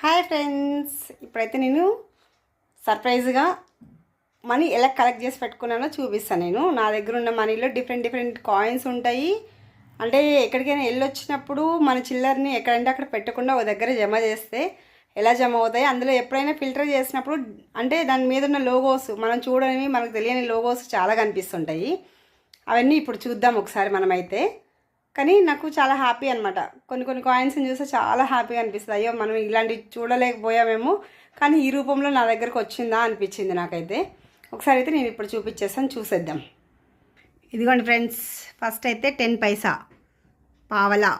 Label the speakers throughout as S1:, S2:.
S1: Hi friends. ఇప్పుడైతే నేను సర్ప్రైజ్గా money ఎలా కలెక్ట్ చేసి పెట్టుకున్నానో చూపిస్తాను నేను. నా దగ్గర ఉన్న మనీలో డిఫరెంట్ డిఫరెంట్ కాయిన్స్ ఉంటాయి. అంటే ఎక్కడికైనా వెళ్ళొచ్చినప్పుడు మన చిల్లర్ని ఎక్కడంటే అక్కడ పెట్టకుండా ఒక దగ్గర జమ చేస్తే ఎలా జమ అవుతాయి? అందులో ఎప్పుడైనా ఫిల్టర్ చేసినప్పుడు అంటే దాని మీద ఉన్న లోగోస్ మనం చూడని మనకు తెలియని లోగోస్ చాలా కనిపిస్తుంటాయి. అవన్నీ ఇప్పుడు చూద్దాం ఒకసారి మనమైతే. కానీ నాకు చాలా హ్యాపీ అనమాట కొన్ని కొన్ని కాయిన్స్ని చూస్తే చాలా హ్యాపీగా అనిపిస్తుంది. అయ్యో మనం ఇలాంటివి చూడలేకపోయామేమో కానీ ఈ రూపంలో నా దగ్గరకు వచ్చిందా అనిపించింది నాకైతే. ఒకసారి అయితే నేను ఇప్పుడు చూపించేస్తాను చూసేద్దాం. ఇదిగోండి ఫ్రెండ్స్ ఫస్ట్ అయితే టెన్ పైసా పావలా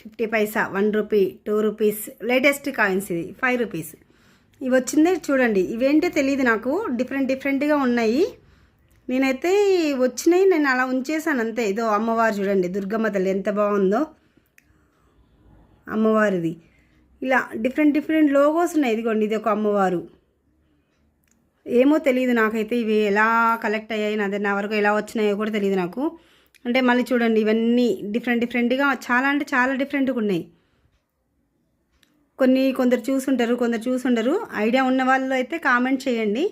S1: fifty paisa one rupee two rupees latest coins ఇది ఫైవ్ రూపీస్ ఇవి వచ్చిందే చూడండి. ఇవేంటో తెలియదు నాకు. డిఫరెంట్ డిఫరెంట్గా ఉన్నాయి. నేనైతే వచ్చినాయి నేను అలా ఉంచేసాను అంతే. ఇదో అమ్మవారు చూడండి దుర్గమ్మ తల్లి ఎంత బాగుందో. అమ్మవారిది. ఇలా డిఫరెంట్ డిఫరెంట్ లోగోస్ ఉన్నాయి. ఇదిగోండి ఇది ఒక అమ్మవారు. ఏమో తెలియదు నాకైతే ఇవి ఎలా కలెక్ట్ అయ్యాయి నా నా వరకు ఎలా వచ్చినాయో కూడా తెలియదు నాకు. అంటే మళ్ళీ చూడండి ఇవన్నీ డిఫరెంట్ డిఫరెంట్గా చాలా అంటే చాలా డిఫరెంట్గా ఉన్నాయి. కొన్ని కొందరు చూసుంటారు కొందరు చూసుండరు. ఐడియా ఉన్న వాళ్ళు అయితే కామెంట్ చేయండి.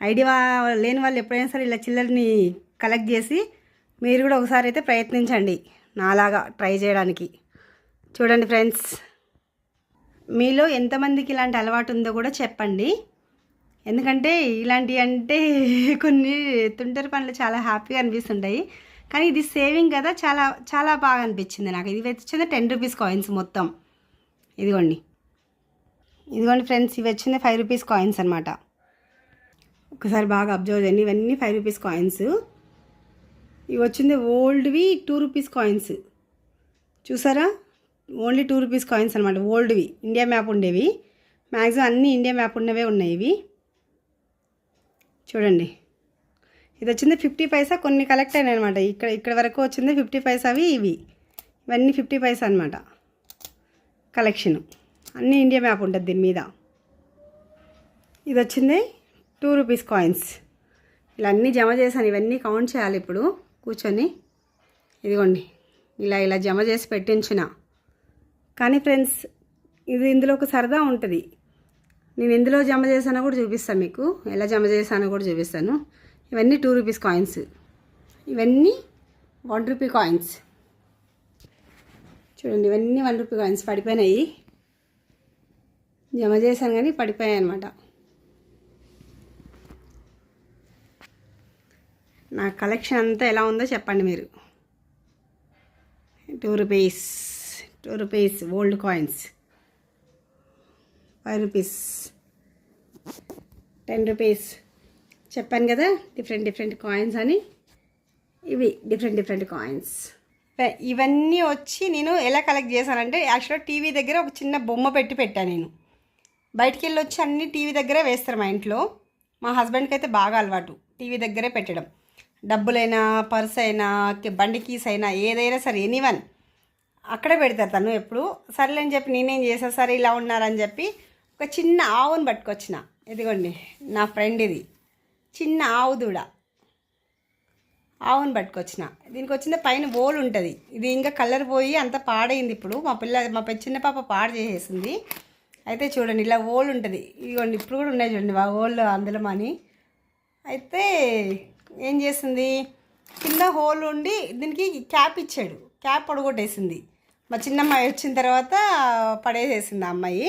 S1: ఐడియా లేని వాళ్ళు ఎప్పుడైనా సరే ఇలా చిల్లర్ని కలెక్ట్ చేసి మీరు కూడా ఒకసారి అయితే ప్రయత్నించండి. నాలాగా ట్రై చేయడానికి. చూడండి ఫ్రెండ్స్ మీలో ఎంతమందికి ఇలాంటి అలవాటు ఉందో కూడా చెప్పండి. ఎందుకంటే ఇలాంటి అంటే కొన్ని తుంటరి పనులు చాలా హ్యాపీగా అనిపిస్తుంటాయి. కానీ ఇది సేవింగ్ కదా చాలా చాలా బాగా అనిపించింది నాకు. ఇది వచ్చింది టెన్ రూపీస్ కాయిన్స్ మొత్తం. ఇదిగోండి. ఇదిగోండి ఫ్రెండ్స్ ఇవి వచ్చింది ఫైవ్ రూపీస్ కాయిన్స్ అనమాట ఒకసారి బాగా అబ్జర్వ్ చేయండి. ఇవన్నీ ఫైవ్ రూపీస్ కాయిన్స్ ఇవి వచ్చింది ఓల్డ్వి టూ రూపీస్ కాయిన్స్ చూసారా? ఓన్లీ టూ రూపీస్ కాయిన్స్ అనమాట ఓల్డ్వి. ఇండియా మ్యాప్ ఉండేవి. మ్యాక్సిమం అన్నీ ఇండియా మ్యాప్ ఉన్నవే ఉన్నాయి ఇవి. చూడండి. ఇది వచ్చింది ఫిఫ్టీ పైసా కొన్ని కలెక్ట్ అయినాయి అనమాట ఇక్కడ ఇక్కడ వరకు వచ్చింది ఫిఫ్టీ పైసావి ఇవి. ఇవన్నీ ఫిఫ్టీ పైసా అనమాట కలెక్షన్ అన్నీ ఇండియా మ్యాప్ ఉంటుంది దీని మీద. ఇది వచ్చింది టూ రూపీస్ కాయిన్స్. ఇలా అన్నీ జమ చేశాను ఇవన్నీ కౌంట్ చేయాలి ఇప్పుడు. కూర్చొని ఇదిగోండి ఇలా ఇలా జమ చేసి పెట్టించిన. కానీ ఫ్రెండ్స్ ఇది ఇందులో ఒక సరదా ఉంటుంది. నేను ఎందులో జమ చేశానో కూడా చూపిస్తాను మీకు. ఎలా జమ చేశానో కూడా చూపిస్తాను. ఇవన్నీ టూ రూపీస్ కాయిన్స్. ఇవన్నీ వన్ రూపీ కాయిన్స్. చూడండి ఇవన్నీ వన్ రూపీ కాయిన్స్ పడిపోయినాయి. జమ చేశాను కానీ పడిపోయాయి అనమాట నా కలెక్షన్ అంతా ఎలా ఉందో చెప్పండి మీరు. Two rupees two rupees old coins five rupees ten rupees చెప్పాను కదా డిఫరెంట్ డిఫరెంట్ కాయిన్స్ అని. ఇవి డిఫరెంట్ డిఫరెంట్ కాయిన్స్ ఇవన్నీ వచ్చి నేను ఎలా కలెక్ట్ చేశానంటే యాక్చువల్గా టీవీ దగ్గర ఒక చిన్న బొమ్మ పెట్టి పెట్టాను నేను. బయటికి వెళ్ళి వచ్చి అన్ని టీవీ దగ్గరే వేస్తారు మా ఇంట్లో. మా హస్బెండ్కి అయితే బాగా అలవాటు టీవీ దగ్గరే పెట్టడం. డబ్బులైనా పర్స్ అయినా బండి కీస్ అయినా ఏదైనా సరే ఎనీవన్ అక్కడే పెడతారు తను ఎప్పుడు. సర్లే అని చెప్పి నేనేం చేసా సరే ఇలా ఉన్నారని చెప్పి ఒక చిన్న ఆవును పట్టుకొచ్చిన. ఇదిగోండి నా ఫ్రెండ్ ఇది. చిన్న ఆవు దూడ. ఆవును పట్టుకొచ్చిన. దీనికి వచ్చింది పైన ఓల్ ఉంటుంది. ఇది ఇంకా కలర్ పోయి అంత పాడైంది ఇప్పుడు. మా పిల్ల మా పెద్ద చిన్న పాప పాడు చేసేసింది. అయితే చూడండి ఇలా ఓల్ ఉంటుంది. ఇదిగోండి ఇప్పుడు కూడా ఉన్నాయి చూడండి ఆ ఓల్ అందులో మని. అయితే ఏం చేసింది? కింద హోల్ ఉండి దీనికి క్యాప్ ఇచ్చాడు. క్యాప్ పొడగొట్టేసింది. మా చిన్నమ్మాయి వచ్చిన తర్వాత పడేసేసింది ఆ అమ్మాయి.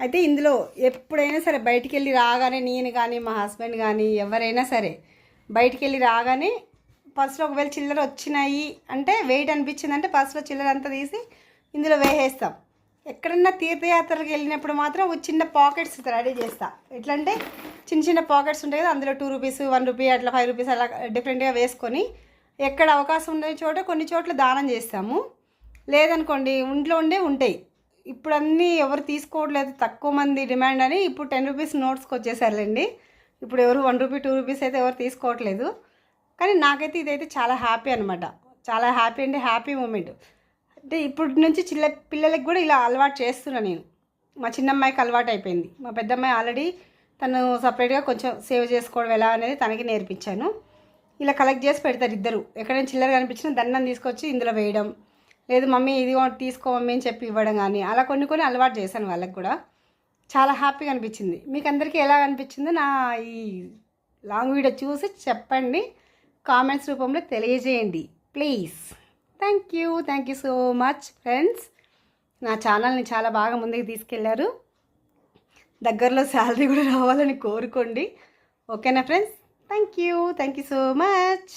S1: అయితే ఇందులో ఎప్పుడైనా సరే బయటికి వెళ్ళి రాగానే నేను కానీ మా హస్బెండ్ కానీ ఎవరైనా సరే బయటికి వెళ్ళి రాగానే పర్సులో ఒకవేళ చిల్లర వచ్చినాయి అంటే వెయిట్ అనిపించింది అంటే పర్సులో చిల్లర అంతా తీసి ఇందులో వేసేస్తాం. ఎక్కడన్నా తీర్థయాత్రలకు వెళ్ళినప్పుడు మాత్రం ఒక చిన్న పాకెట్స్ రెడీ చేస్తా. ఎట్లా అంటే చిన్న చిన్న పాకెట్స్ ఉంటాయి కదా అందులో టూ రూపీస్ వన్ రూపీ అట్లా ఫైవ్ రూపీస్ అలా డిఫరెంట్గా వేసుకొని ఎక్కడ అవకాశం ఉండే చోట కొన్ని చోట్ల దానం చేస్తాము. లేదనుకోండి ఇంట్లో ఉండే ఉంటాయి. ఇప్పుడు అన్నీ ఎవరు తీసుకోవట్లేదు తక్కువ మంది డిమాండ్ అని ఇప్పుడు టెన్ రూపీస్ నోట్స్కి వచ్చేసారులేండి. ఇప్పుడు ఎవరు వన్ రూపీ టూ రూపీస్ అయితే ఎవరు తీసుకోవట్లేదు. కానీ నాకైతే ఇదైతే చాలా హ్యాపీ అనమాట చాలా హ్యాపీ అంటే హ్యాపీ మూమెంట్ అంటే ఇప్పటి నుంచి చిల్ల పిల్లలకి కూడా ఇలా అలవాటు చేస్తున్నా నేను. మా చిన్నమ్మాయికి అలవాటు అయిపోయింది. మా పెద్దమ్మాయి ఆల్రెడీ తను సపరేట్గా కొంచెం సేవ్ చేసుకోవడం ఎలా అనేది తనకి నేర్పించాను. ఇలా కలెక్ట్ చేసి పెడతారు ఇద్దరు. ఎక్కడైనా చిల్లర కనిపించినా దండం తీసుకొచ్చి ఇందులో వేయడం. లేదు మమ్మీ ఇది తీసుకో మమ్మీ అని చెప్పి ఇవ్వడం కానీ అలా కొన్ని కొన్ని అలవాటు చేశాను వాళ్ళకి కూడా. చాలా హ్యాపీగా అనిపించింది. మీకు అందరికీ ఎలా అనిపించిందో నా ఈ లాంగ్ వీడియో చూసి చెప్పండి. కామెంట్స్ రూపంలో తెలియజేయండి. Please. Thank you thank you so much friends. నా ఛానల్ని చాలా బాగా ముందుకు తీసుకెళ్ళారు. దగ్గరలో శాలరీ కూడా రావాలని కోరుకోండి. ఓకేనా friends? Thank you thank you so much.